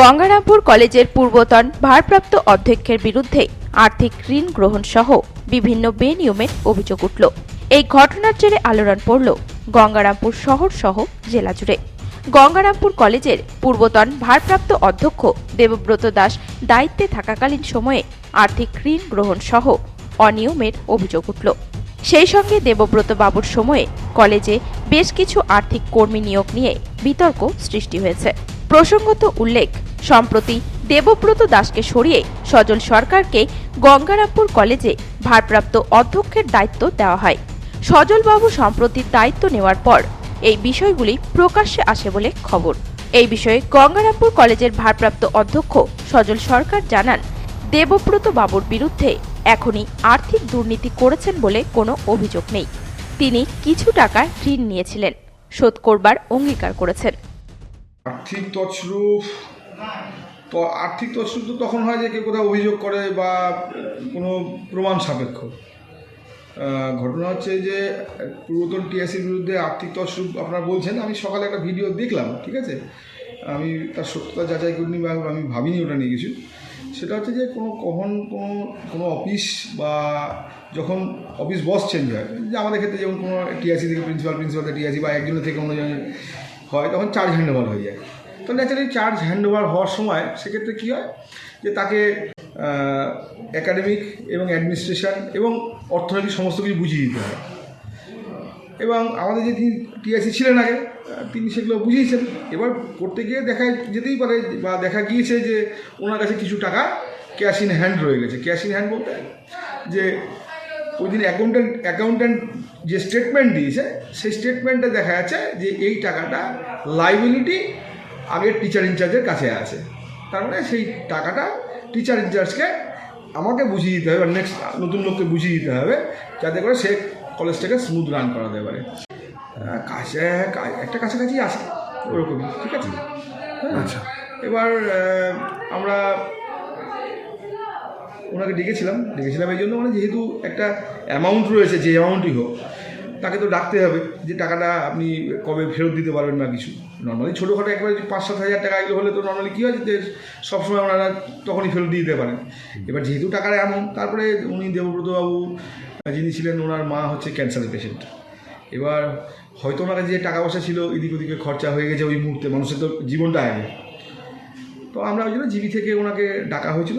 গঙ্গারামপুর কলেজের পূর্বতন ভারপ্রাপ্ত অধ্যক্ষের বিরুদ্ধে আর্থিক ঋণ গ্রহণ সহ বিভিন্ন বেনিয়মের অভিযোগ উঠল। এই ঘটনার জেরে আলোড়ন পড়ল গঙ্গারামপুর শহর সহ জেলা জুড়ে। গঙ্গারামপুর কলেজের পূর্বতন ভারপ্রাপ্ত অধ্যক্ষ দেবব্রত দাস দায়িত্বে থাকাকালীন সময়ে আর্থিক ঋণ গ্রহণ সহ অনিয়মের অভিযোগ উঠল। সেই সঙ্গে দেবব্রত বাবুর সময়ে কলেজে বেশ কিছু আর্থিক কর্মী নিয়োগ নিয়ে বিতর্ক সৃষ্টি হয়েছে। প্রসঙ্গত উল্লেখ সম্প্রতি দেবব্রত দাসকে সরিয়ে সজল সরকারকে গঙ্গারামপুর কলেজে ভারপ্রাপ্ত অধ্যক্ষের দায়িত্ব দেওয়া হয়। সজলবাবু সম্প্রতি দায়িত্ব নেওয়ার পর এই বিষয়গুলি প্রকাশ্যে আসে বলে খবর। এই বিষয়ে গঙ্গারামপুর কলেজের ভারপ্রাপ্ত অধ্যক্ষ সজল সরকার জানান, দেবব্রত বাবুর বিরুদ্ধে এখনই আর্থিক দুর্নীতি করেছেন বলে কোনো অভিযোগ নেই। তিনি কিছু টাকা ঋণ নিয়েছিলেন। শোধ করবার অঙ্গীকার করেছেন। আর্থিক তছরূপ তো আর্থিক তছরূপ তো তখন হয় যে কেউ কোথাও অভিযোগ করে বা কোনো প্রমাণ সাপেক্ষ। ঘটনা হচ্ছে যে পূর্বতন টিএসির বিরুদ্ধে আর্থিক তছরূপ আপনারা বলছেন, আমি সকালে একটা ভিডিও দেখলাম, ঠিক আছে? আমি তার সত্যতা যাচাই করিনি বা আমি ভাবিনি ওটা নিয়ে কিছু। সেটা হচ্ছে যে কোনো কখন কোনো কোনো অফিস বা যখন অফিস বস চেঞ্জ হয়, যে আমাদের ক্ষেত্রে যেমন কোনো টিআসি থেকে প্রিন্সিপাল প্রিন্সিপাল থেকে টিআসি বা একজনের থেকে অন্যজনের হয়, তখন চার্জ হ্যান্ডওভার হয়ে যায়। তো ন্যাচারালি চার্জ হ্যান্ডওভার হওয়ার সময় সেক্ষেত্রে কী হয়? যে তাকে একাডেমিক এবং অ্যাডমিনিস্ট্রেশন এবং অর্থনৈতিক সমস্ত কিছু বুঝিয়ে দিতে হয়। এবং আমাদের যে তিনি টিআইসি ছিলেন আগে তিনি সেগুলো বুঝিয়েছেন। এবার করতে গিয়ে দেখা যেতেই পারে বা দেখা গিয়েছে যে ওনার কাছে কিছু টাকা ক্যাশ ইন হ্যান্ড রয়ে গেছে। ক্যাশ ইন হ্যান্ড বলতে যে ওই দিন অ্যাকাউন্ট্যান্ট অ্যাকাউন্ট্যান্ট যে স্টেটমেন্ট দিয়েছে, সেই স্টেটমেন্টে দেখা যাচ্ছে যে এই টাকাটা লাইবিলিটি আগের টিচার ইনচার্জের কাছে আছে। তার মানে সেই টাকাটা টিচার ইনচার্জকে আমাকে বুঝিয়ে দিতে হবে নেক্সট নতুন লোককে বুঝিয়ে দিতে হবে যাতে করে সে কলেজটাকে স্মুথ রান করাতে পারে। কাছে একটা কাছাকাছি আছে ওরকমই ঠিক আছে? আচ্ছা। এবার আমরা ওনাকে ডেকেছিলাম ডেকেছিলাম এই জন্য মানে যেহেতু একটা অ্যামাউন্ট রয়েছে যে অ্যামাউন্টই হোক তাকে তো ডাকতে হবে যে টাকাটা আপনি কবে ফেরত দিতে পারবেন না কিছু। নর্মালি ছোটোখাটো একবার যদি পাঁচ, সাত হাজার টাকা হলে তো নর্মালি কী হয় যে সবসময় ওনারা তখনই ফেরত দিয়ে দিতে পারেন। এবার যেহেতু টাকার এমন তারপরে উনি দেবব্রতবাবু, যিনি ছিলেন ওনার মা হচ্ছে ক্যান্সারের পেশেন্ট এবার হয়তো ওনার যে টাকা পয়সা ছিল, এদিক ওদিকে খরচা হয়ে গেছে ওই মুহূর্তে, মানুষের তো জীবনটা আগে। তো আমরা ওই জন্য জিবি থেকে ওনাকে ডাকা হয়েছিল।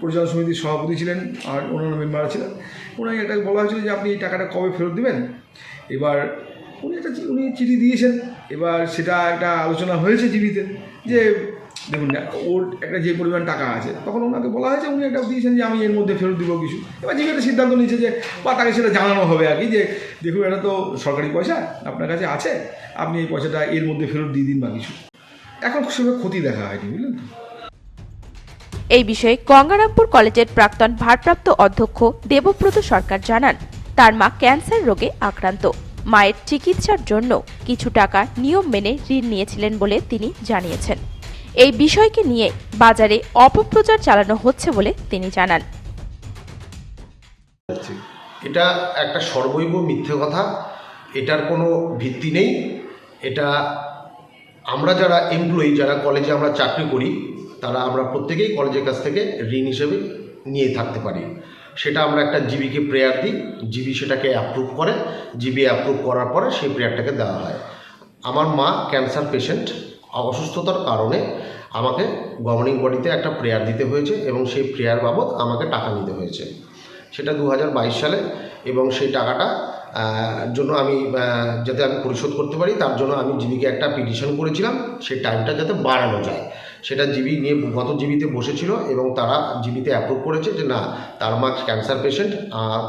পরিচালনা সমিতির সভাপতি ছিলেন আর অন্যান্য মেম্বার ছিলেন। ওনাকে একটা বলা হয়েছিল যে, আপনি এই টাকাটা কবে ফেরত দেবেন? এবার উনি একটা উনি চিঠি দিয়েছেন। এবার সেটা একটা আলোচনা হয়েছে জিবিতে যে, দেখুন, ওর একটা যে পরিমাণ টাকা আছে, তখন ওনাকে বলা হয়েছে, উনি একটা দিয়েছেন যে আমি এর মধ্যে ফেরত দিব কিছু। এবার জিবি একটা সিদ্ধান্ত নিয়েছে যে, বা তাকে সেটা জানানো হবে আর কি, যে দেখুন, এটা তো সরকারি পয়সা, আপনার কাছে আছে, আপনি এই পয়সাটা এর মধ্যে ফেরত দিয়ে দিন বা কিছু। এখন সেভাবে ক্ষতি দেখা হয়নি, বুঝলেন তো? এই বিষয়ে গঙ্গারামপুর কলেজের প্রাক্তন ভারপ্রাপ্ত অধ্যক্ষ দেবব্রত সরকার জানান, তার মা ক্যান্সার রোগে আক্রান্ত। মায়ের চিকিৎসার জন্য কিছু টাকা নিয়ম মেনে ঋণ নিয়েছিলেন বলে তিনি জানিয়েছেন। এই বিষয়কে নিয়ে বাজারে অপপ্রচার চালানো হচ্ছে বলে তিনি জানান। এটা একটা সর্বৈব মিথ্যে কথা। এটার কোনো ভিত্তি নেই। এটা আমরা যারা এমপ্লয়ি যারা কলেজে আমরা চাকরি করি, তারা আমরা প্রত্যেকেই কলেজের কাছ থেকে ঋণ হিসেবে নিয়ে থাকতে পারি। সেটা আমরা একটা জিবিকে প্রেয়ার দিই। জিবি সেটাকে অ্যাপ্রুভ করে। জিবি অ্যাপ্রুভ করার পরে সেই প্রেয়ারটাকে দেওয়া হয়। আমার মা ক্যান্সার পেশেন্ট অসুস্থতার কারণে আমাকে গভর্নিং বডিতে একটা প্রেয়ার দিতে হয়েছে এবং সেই প্রেয়ার বাবদ আমাকে টাকা নিতে হয়েছে। সেটা দু হাজার বাইশ সালে এবং সেই টাকাটা জন্য আমি যাতে আমি পরিশোধ করতে পারি, তার জন্য আমি জিবিকে একটা পিটিশন করেছিলাম। সেই টাইমটা যাতে বাড়ানো যায়। সেটা জিবি নিয়ে গত জিবিতে বসেছিল এবং তারা জিবিতে অ্যাপ্রুভ করেছে যে না, তার মা ক্যান্সার পেশেন্ট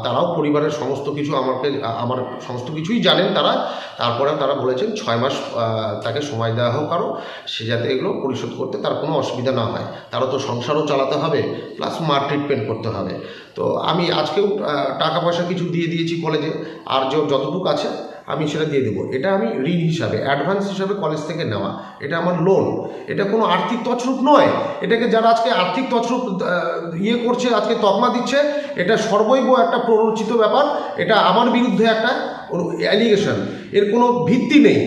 তারাও পরিবারের সমস্ত কিছু আমাকে, আমার সমস্ত কিছুই জানেন তারা। তারপরে তারা বলেছেন ছয় মাস তাকে সময় দেওয়া হোক আরও। সে যাতে এগুলো পরিশোধ করতে তার কোনো অসুবিধা না হয়। তারা তো সংসারও চালাতে হবে প্লাস মার ট্রিটমেন্ট করতে হবে। তো আমি আজকেও টাকা পয়সা কিছু দিয়ে দিয়েছি কলেজে আর যতটুকু আছে আমি সেটা দিয়ে দেবো। এটা আমি ঋণ হিসাবে অ্যাডভান্স হিসাবে কলেজ থেকে নেওয়া। এটা আমার লোন এটা কোনো আর্থিক তছরূপ নয়। এটাকে যারা আজকে আর্থিক তছরূপ ইয়ে করছে, আজকে তকমা দিচ্ছে, এটা সর্বৈব একটা প্ররোচিত ব্যাপার। এটা আমার বিরুদ্ধে একটা অ্যালিগেশন এর কোনো ভিত্তি নেই।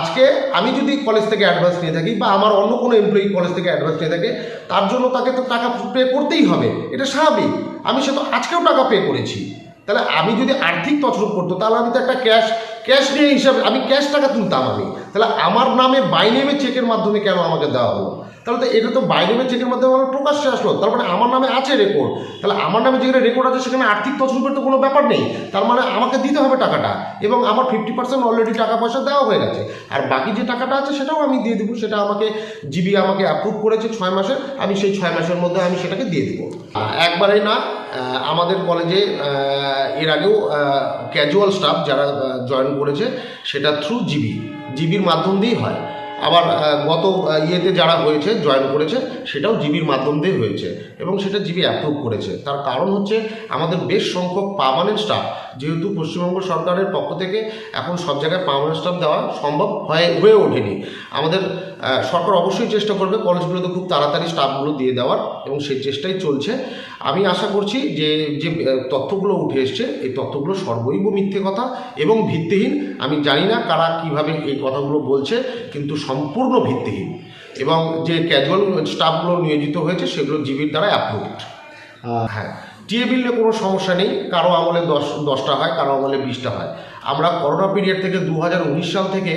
আজকে আমি যদি কলেজ থেকে অ্যাডভান্স নিয়ে থাকি বা আমার অন্য কোনো এমপ্লয়ি কলেজ থেকে অ্যাডভান্স নিয়ে থাকে, তার জন্য তাকে তো টাকা পে করতেই হবে। এটা স্বাভাবিক। আমি সে তো আজকেও টাকা পে করেছি। তাহলে আমি যদি আর্থিক তছরূপ করতো, তাহলে আমি তো একটা ক্যাশ ক্যাশ নিয়ে হিসাবে, আমি ক্যাশ টাকা তুলতাম আমি তাহলে আমার নামে বাইনেমে চেকের মাধ্যমে কেন আমাকে দেওয়া হলো? তাহলে তো এটা তো বাইনেমে চেকের মাধ্যমে আমার প্রকাশ্যে আসলো। তার মানে আমার নামে আছে রেকর্ড তাহলে আমার নামে যেখানে রেকর্ড আছে, সেখানে আর্থিক তছরূপের তো কোনো ব্যাপার নেই। তার মানে আমাকে দিতে হবে টাকাটা, এবং আমার ফিফটি পার্সেন্ট অলরেডি টাকা পয়সা দেওয়া হয়ে গেছে। আর বাকি যে টাকাটা আছে, সেটাও আমি দিয়ে দেবো। সেটা আমাকে, জিবি আমাকে অ্যাপ্রুভ করেছে ছয় মাসের। আমি সেই ছয় মাসের মধ্যে আমি সেটাকে দিয়ে দেবো। একবারে না আমাদের কলেজে এর আগেও ক্যাজুয়াল স্টাফ যারা জয়েন করেছে, সেটা থ্রু জিবি জিবির মাধ্যম দিয়েই হয়। আবার গত ইয়েতে যারা হয়েছে জয়েন করেছে, সেটাও জিবির মাধ্যম দিয়ে হয়েছে। এবং সেটা জিবি অ্যাপ্রুভ করেছে। তার কারণ হচ্ছে, আমাদের বেশ সংখ্যক পার্মানেন্ট স্টাফ যেহেতু পশ্চিমবঙ্গ সরকারের পক্ষ থেকে এখন সব জায়গায় পার্মানেন্ট স্টাফ দেওয়া সম্ভব হয়ে হয়ে ওঠেনি। আমাদের সরকার অবশ্যই চেষ্টা করবে কলেজগুলোতে খুব তাড়াতাড়ি স্টাফগুলো দিয়ে দেওয়ার এবং সেই চেষ্টাই চলছে। আমি আশা করছি যে যে তথ্যগুলো উঠে এসছে এই তথ্যগুলো সর্বৈব মিথ্যে কথা এবং ভিত্তিহীন। আমি জানি না কারা কীভাবে এই কথাগুলো বলছে কিন্তু সম্পূর্ণ ভিত্তিহীন। এবং যে ক্যাজুয়াল স্টাফগুলো নিয়োজিত হয়েছে সেগুলো জিবির দ্বারা অ্যাপ্রুভড হ্যাঁ। টিএ বিলে কোনো সমস্যা নেই, কারও আমলে দশ, দশটা হয়, কারও আমলে বিশটা হয়। আমরা করোনা পিরিয়ড থেকে দু হাজার উনিশ সাল থেকে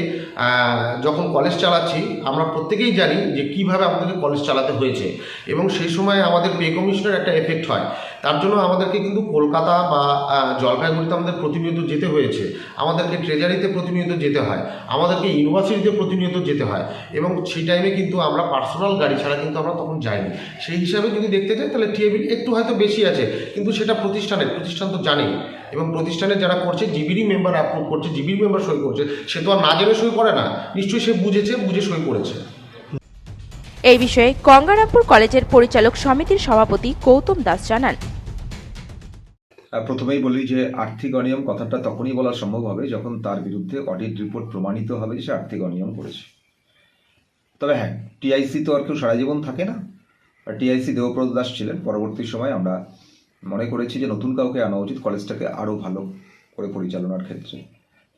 যখন কলেজ চালাচ্ছি, আমরা প্রত্যেকেই জানি যে কীভাবে আমাদেরকে কলেজ চালাতে হয়েছে। এবং সেই সময় আমাদের পে কমিশনের একটা এফেক্ট হয়। তার জন্য আমাদেরকে কিন্তু কলকাতা বা জলপাইগুড়িতে আমাদের প্রতিনিয়ত যেতে হয়েছে। আমাদেরকে ট্রেজারিতে প্রতিনিয়ত যেতে হয়। আমাদেরকে ইউনিভার্সিটিতে প্রতিনিয়ত যেতে হয়। এবং সেই টাইমে কিন্তু আমরা পার্সোনাল গাড়ি ছাড়া কিন্তু আমরা তখন যাইনি। সেই হিসাবে যদি দেখতে চাই তাহলে টিএবিল একটু হয়তো বেশি আছে। কিন্তু সেটা প্রতিষ্ঠানের, প্রতিষ্ঠান তো জানেই। এবং প্রতিষ্ঠানে যারা করছে জিবিরই মেম্বার অ্যাপ্রুভ করছে জিবির মেম্বার সই করছে, সে তো আর না জেনে সই করে না। নিশ্চয়ই সে বুঝেছে, বুঝে সই করেছে। এই বিষয়ে গঙ্গারামপুর কলেজের পরিচালক সমিতির সভাপতি গৌতম দাস জানান। প্রথমেই বলি যে আর্থিক অনিয়ম কথাটা তখনই বলা সম্ভব হবে যখন তার বিরুদ্ধে অডিট রিপোর্ট প্রমাণিত হবে যে সে আর্থিক অনিয়ম করেছে। তবে হ্যাঁ টিআইসি তো আর কেউ সারা জীবন থাকে না। টিআইসি দেবপ্রদ দাস ছিলেন। পরবর্তী সময় আমরা মনে করেছি যে নতুন কাউকে আনা উচিত কলেজটাকে আরও ভালো করে পরিচালনার ক্ষেত্রে।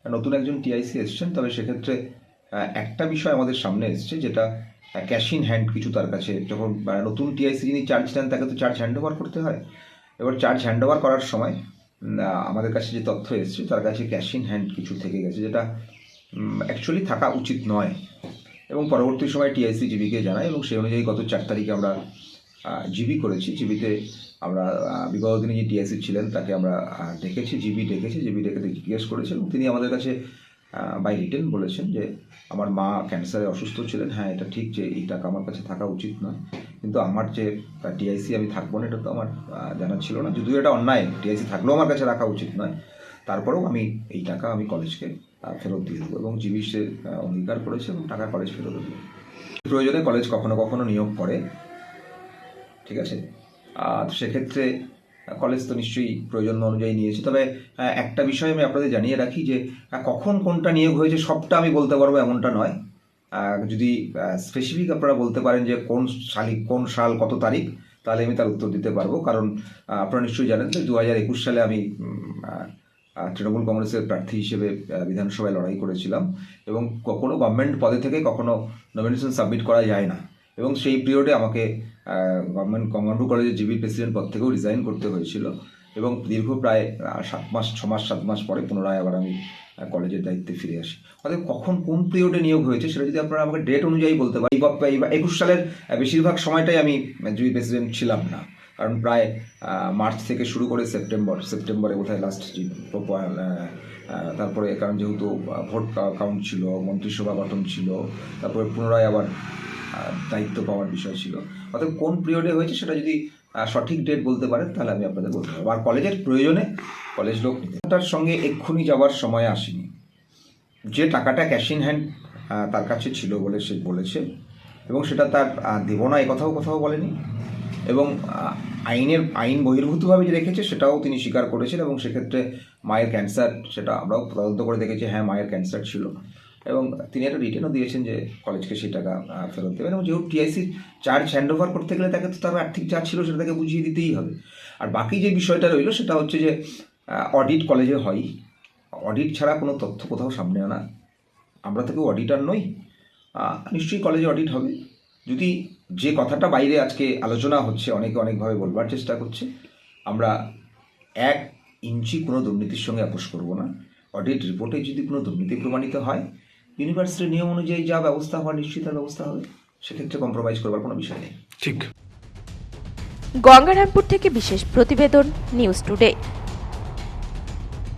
নতুন একজন টিআইসি এসছেন, তবে সেক্ষেত্রে একটা বিষয় আমাদের সামনে এসছে যেটা ক্যাশ ইন হ্যান্ড কিছু তার কাছে, যখন নতুন টিআইসি যিনি চার্জ নেন তাকে তো চার্জ হ্যান্ড ওভার করতে হয়। এবার চার্জ হ্যান্ড ওভার করার সময় আমাদের কাছে যে তথ্য এসছে, তার কাছে ক্যাশ ইন হ্যান্ড কিছু থেকে গেছে, যেটা অ্যাকচুয়ালি থাকা উচিত নয়। এবং পরবর্তী সময় টিআইসি জিবিকে জানায় এবং সেই অনুযায়ী গত চার তারিখে আমরা জিবি করেছি। জিবিতে আমরা বিগত দিনে যে টিআইসি ছিলেন, তাকে আমরা ডেকেছি জিবি ডেকেছি জিবি ডেকে জিজ্ঞেস করেছে এবং তিনি আমাদের কাছে বাই রিটেন বলেছেন যে, আমার মা ক্যান্সারে অসুস্থ ছিলেন। হ্যাঁ এটা ঠিক যে এই টাকা আমার কাছে থাকা উচিত নয়। কিন্তু আমার যে টিআইসি আমি থাকব না, এটা তো আমার জানা ছিল না। যদিও এটা অন্যায় টিআইসি থাকলেও আমার কাছে রাখা উচিত নয়। তারপরেও আমি এই টাকা আমি কলেজকে ফেরত দিয়ে দেবো এবং জিবি সে অঙ্গীকার করেছে এবং টাকা কলেজ ফেরত দেবে। প্রয়োজনে কলেজ কখনো কখনো নিয়োগ করে। ঠিক আছে? আর সেক্ষেত্রে কলেজ তো নিশ্চয়ই প্রয়োজন অনুযায়ী নিয়েছে। তবে একটা বিষয় আমি আপনাদের জানিয়ে রাখি যে কখন কোনটা নিয়োগ হয়েছে সবটা আমি বলতে পারব এমনটা নয়। যদি স্পেসিফিক আপনারা বলতে পারেন যে কোন সালি কোন সাল, কত তারিখ, তাহলে আমি তার উত্তর দিতে পারব। কারণ আপনারা নিশ্চয়ই জানেন যে দু হাজার একুশ সালে আমি তৃণমূল কংগ্রেসের প্রার্থী হিসেবে বিধানসভায় লড়াই করেছিলাম। এবং কখনো গভর্নমেন্ট পদে থেকে কখনো নমিনেশন সাবমিট করা যায় না। এবং সেই পিরিয়ডে আমাকে গভর্নমেন্ট গঙ্গারপুর কলেজের জিবি প্রেসিডেন্ট পদ থেকেও রিজাইন করতে হয়েছিল। এবং দীর্ঘ প্রায় সাত মাস, ছ মাস, সাত মাস পরে পুনরায় আবার আমি কলেজের দায়িত্বে ফিরে আসি। অতএব কখন কোন পিরিয়ডে নিয়োগ হয়েছে সেটা যদি আপনারা আমাকে ডেট অনুযায়ী বলতে পারেন একুশ সালের বেশিরভাগ সময়টাই আমি জিবি প্রেসিডেন্ট ছিলাম না। কারণ প্রায় মার্চ থেকে শুরু করে সেপ্টেম্বর, সেপ্টেম্বরে বোধহয় লাস্ট তারপরে কারণ যেহেতু ভোট কাউন্ট ছিল, মন্ত্রিসভা গঠন ছিল, তারপরে পুনরায় আবার দায়িত্ব পাওয়ার বিষয় ছিল। অর্থাৎ কোন পিরিয়ডে হয়েছে সেটা যদি সঠিক ডেট বলতে পারেন, তাহলে আমি আপনাদের বলতে পারব। আর কলেজের প্রয়োজনে, কলেজ লোক তার সঙ্গে এক্ষুনি যাওয়ার সময় আসেনি। যে টাকাটা ক্যাশ ইন হ্যান্ড তার কাছে ছিল বলে সে বলেছে, এবং সেটা তার দেব না কথাও কোথাও বলেনি, এবং আইনের, আইন বহির্ভূতভাবে যে রেখেছে, সেটাও তিনি স্বীকার করেছেন, এবং সেক্ষেত্রে মায়ের ক্যান্সার সেটা আমরাও তদন্ত করে দেখেছি হ্যাঁ মায়ের ক্যান্সার ছিল। এবং তিনি একটা রিটার্নও দিয়েছেন যে কলেজকে সেই টাকা ফেরত দেবেন এবং যেহেতু টিআইসি চার্জ হ্যান্ড ওভার করতে গেলে তাকে তো তার আর্থিক যা ছিল সেটা তাকে বুঝিয়ে দিতেই হবে। আর বাকি যে বিষয়টা রইল সেটা হচ্ছে যে অডিট কলেজে হয়। অডিট ছাড়া কোনো তথ্য কোথাও সামনে আনা। আমরা তো কেউ অডিটার নই। নিশ্চয়ই কলেজে অডিট হবে। যদি যে কথাটা বাইরে আজকে আলোচনা হচ্ছে, অনেকে অনেকভাবে বলবার চেষ্টা করছে, আমরা এক ইঞ্চি কোনো দুর্নীতির সঙ্গে আপোষ করব না। অডিট রিপোর্টে যদি কোনো দুর্নীতি প্রমাণিত হয় ইউনিভার্সিটির নিয়ম অনুযায়ী যা ব্যবস্থা হওয়া নিশ্চিত ব্যবস্থা হবে সেক্ষেত্রে কম্প্রোমাইজ করবার কোনো বিষয় নেই। ঠিক। গঙ্গারামপুর থেকে বিশেষ প্রতিবেদন নিউজ টুডে